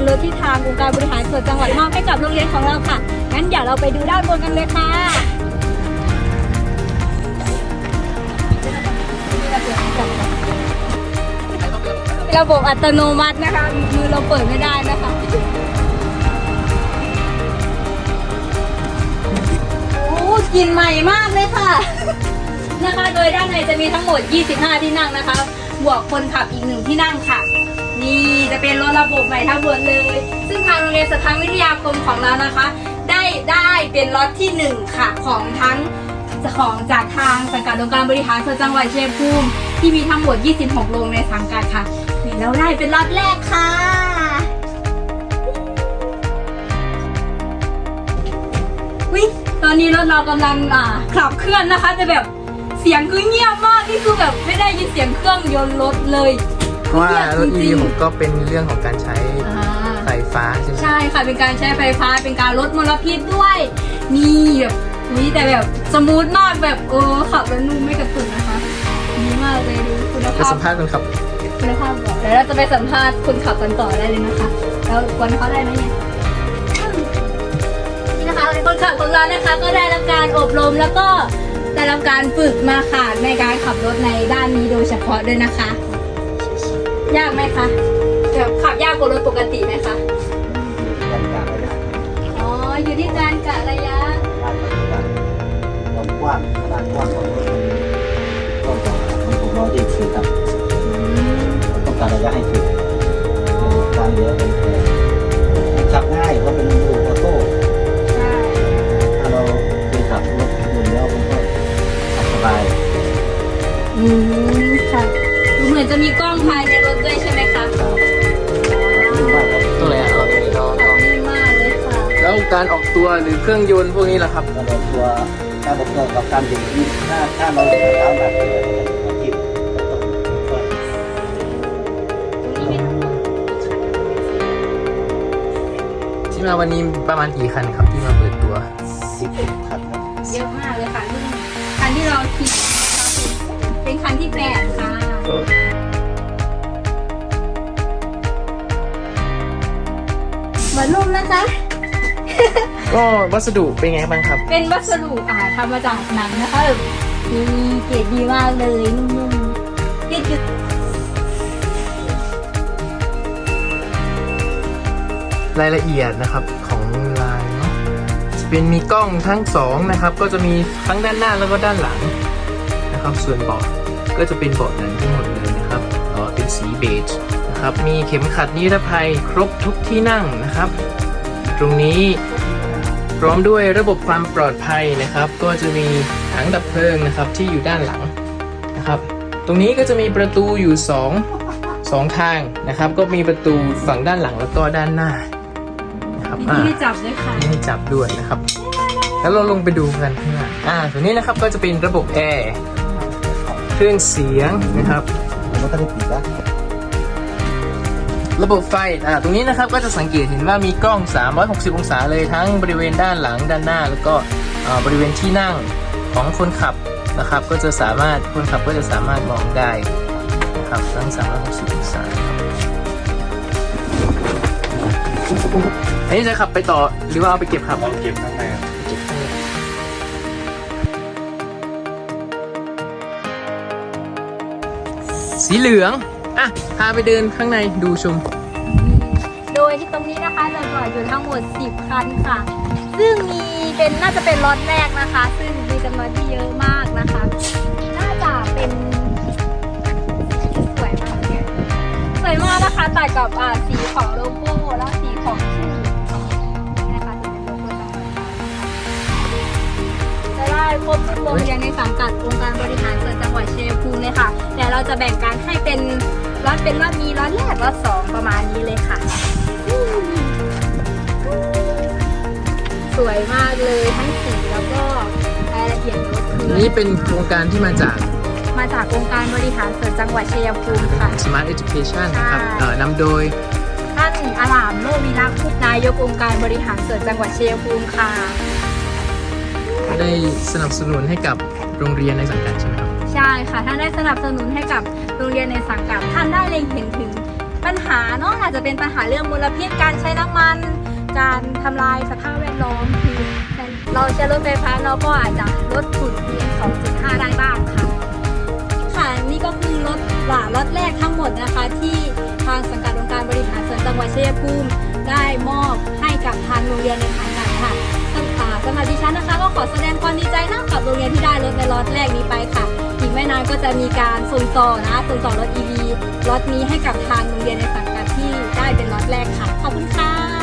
นรถที่ทางองค์การบริหารส่วนจังหวัดมอบให้กับโรงเรียนของเราค่ะ งั้นเดี๋ยวเราไปดูด้านบนกันเลยค่ะระบบอัตโนมัตินะคะ มือเราเปิดไม่ได้นะคะโอ้กลินใหม่มากเลยค่ะ นะคะ โดยด้านในจะมีทั้งหมด 25 ที่นั่งนะคะ บวกคนขับอีกหนึ่งที่นั่งค่ะ นี่จะเป็นรถระบบใหม่ทั้งหมดเลย ซึ่งทางโรงเรียนสถานวิทยาคมของเรานะคะ ได้ได้เป็นล็อตที่หนึ่งค่ะของทั้งของจากทางสังกัดองค์การบริหารส่วนจังหวัดชัยภูมิที่มีทั้งหมด 26 โรงในสังกัดค่ะนี่เราได้เป็นล็อตแรกค่ะ วิตอนนี้รถเรากำลังอ่าขับเคลื่อนนะคะแต่แบบเสียงคือเงียบมาก นี่คือแบบไม่ได้ยินเสียงเครื่องยนต์รถเลย เพราะว่ารถจ EV งๆผมก็เป็นเรื่องของการใช้อ่าไฟฟ้าใช่ไหมใช่ค่ะเป็นการใช้ไฟฟ้าเป็นการลดมลพิษด้วยนี่แบบอุ้ยแต่แบบสมูทมากแบบเออขับแล้วนุ่มไม่กระตุกนะคะดีมากเลยดูคุณไปภาพสัมภาษณ์คนขับคุณภาพแบบเดี๋ยวเราจะไปสัมภาษณ์คนขับกันต่อได้เลยนะคะ แล้ววันเขาได้ไหมเนี่ยนี่นะคะคนขับของเรานะคะก็ได้รับการอบรมแล้วก็ได้รับการฝึกมาค่ะในการขับรถในด้านนี้โดยเฉพาะด้วยนะคะ ยากไหมคะแบบขับยากกว่ารถปกติไหมคะอ๋อ อยู่ที่การกะระยะความกว้างขนาดกว้างของรถก็ต้องของผมเราดีคือครับต้องการระยะให้ถึงการเหลือเป็นแค่ขับง่ายเพราะเป็น การออกตัวหรือเครื่องยนต์พวกนี้ล่ะครับแล้วเราตัวการประกอบกับการถึงที่ถ้าถ้าเราเหลือเท้าหนักเลยเราที่ก็ต้องค่อยที่มาวันนี้ประมาณกี่คันครับที่มาเปิดตัวสิบขัดครับเยอะมากเลยค่ะรุ่นคันที่เราคิดเป็นคันที่แปดค่ะเหมือนนุ่มนะคะ ก็วัสดุเป็นไงบ้างครับ เป็นวัสดุอ่าทำมาจากหนังนะคะแบบมีเกรดดีมากเลยนุ่มๆยืดหยุ่นรายละเอียดนะครับของลายเนาะจะเป็นมีกล้องทั้งสองนะครับ ก็จะมีทั้งด้านหน้าแล้วก็ด้านหลังนะครับ ส่วนเบาะก็จะเป็นเบาะหนังทั้งหมดเลยนะครับเอ่อเป็นสีเบจนะครับ มีเข็มขัดนิรภัยครบทุกที่นั่งนะครับ ตรงนี้ พร้อมด้วยระบบความปลอดภัยนะครับ ก็จะมีถังดับเพลิงนะครับที่อยู่ด้านหลังนะครับ ตรงนี้ก็จะมีประตูอยู่สองสองทางนะครับ ก็มีประตูฝั่งด้านหลังแล้วก็ด้านหน้านะครับมีอ่าที่ให้จับด้วยค่ะมีให้จับด้วยนะครับ แล้วเราลงไปดูกันข้างหน้าอ่าตัวนี้นะครับก็จะเป็นระบบแอร์เครื่องเสียงนะครับ มันก็ต้องปิดแล้ว ระบบไฟอ่าตรงนี้นะครับก็จะสังเกตเห็นว่ามีกล้อง 360 องศาเลยทั้งบริเวณด้านหลังด้านหน้า แล้วก็อ่าบริเวณที่นั่งของคนขับนะครับ ก็จะสามารถคนขับก็จะสามารถมองได้นะครับทั้ง 360 องศาครับอันนี้จะขับไปต่อหรือว่าเอาไปเก็บครับเราเก็บข้างในสีเหลือง อะ พาไปเดินข้างในดูชมโดยที่ตรงนี้นะคะจะจอดอยู่ทั้งหมด 10 คันค่ะ ซึ่งมีเป็นน่าจะเป็นล็อตแรกนะคะ ซึ่งมีจำนวนที่เยอะมากนะคะ น่าจะเป็นสวยมากเนี่ยสวยมากนะคะตัดกับอ่าสีของโลโก้และสีของชื่อนี่นะคะจะเป็นโลโก้ต่างๆจะได้ครบทุกโรงเรียนในสังกัดองค์การบริหารส่วนจังหวัดชัยภูมิเลยค่ะแต่เราจะแบ่งการให้เป็นล็อตเป็นล็อตมีล็อตแรกล็อตสองประมาณนี้เลยค่ะ วยมากเลยทั้งสีแล้วก็รายละเอียดรถคือนี่เป็นโครงการที่มาจาก มาจากองค์การบริหารส่วนจังหวัดชัยภูมิค่ะ Smart Education นะครับใช่เอ่อนำโดยท่านอารามโลวิรักษ์นายกองค์การบริหารส่วนจังหวัดชัยภูมิค่ะ ได้สนับสนุนให้กับโรงเรียนในสังกัดใช่ไหมครับ ใช่ค่ะ ท่านได้สนับสนุนให้กับโรงเรียนในสังกัด ท่านได้เล็งเห็นถึงปัญหาเนาะอาจจะเป็นปัญหาเรื่องมลพิษการใช้น้ำมัน การทำลายสภาพแวดล้อมคือเราใช้รถไฟฟ้าเราก็อาจจะลดฝุ่น PM 2.5 ได้บ้างค่ะ ค่ะนี่ก็คือรถหลารถแรกทั้งหมดนะคะ ที่ทางสังกัดองค์การบริหารส่วนจังหวัดชัยภูมิได้มอบให้กับทางโรงเรียนในสังกัดค่ะสำอ่าสำหรับดิฉันนะคะก็ขอแสดงความดีใจนะกับโรงเรียนที่ได้รถในรถแรกนี้ไปค่ะ อีกไม่นานก็จะมีการส่งต่อนะส่งต่อรถ EV รถนี้ให้กับทางโรงเรียนในสังกัดที่ได้เป็นรถแรกค่ะ ขอบคุณค่ะ